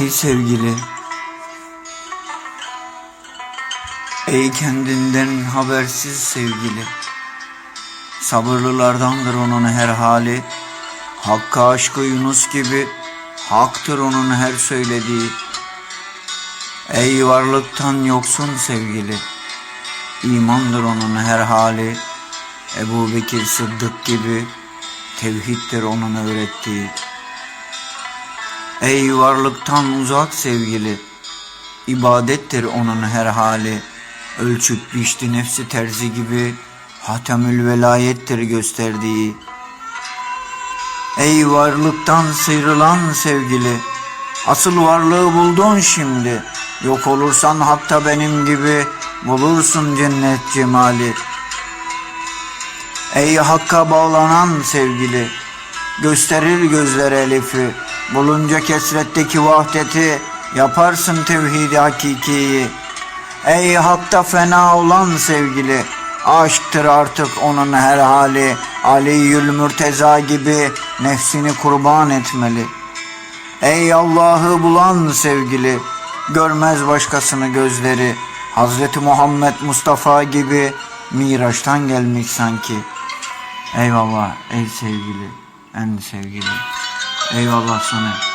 Ey sevgili. Ey kendinden habersiz sevgili. Sabırlılardandır onun her hali. Hakk'a aşkı Yunus gibi Haktır onun her söylediği. Ey varlıktan yoksun sevgili. İmandır onun her hali. Ebu Bekir Sıddık gibi Tevhiddir onun öğrettiği Ey varlıktan uzak sevgili ibadettir onun her hali. Ölçüp biçti nefsi terzi gibi Hatemül velayettir gösterdiği. Ey varlıktan sıyrılan sevgili Asıl varlığı buldun şimdi. Yok olursan hatta benim gibi Bulursun cennet cemali. Ey hakka bağlanan sevgili Gösterir gözler elifi Bulunca kesretteki vahdeti Yaparsın tevhidi hakikiyi. Ey hakta fena olan sevgili Aşktır artık onun her hali. Aliyyül Mürteza gibi Nefsini kurban etmeli. Ey Allah'ı bulan sevgili Görmez başkasını gözleri. Hazreti Muhammed Mustafa gibi Miraç'tan gelmiş sanki. Eyvallah ey sevgili En sevgili Eyvallah sana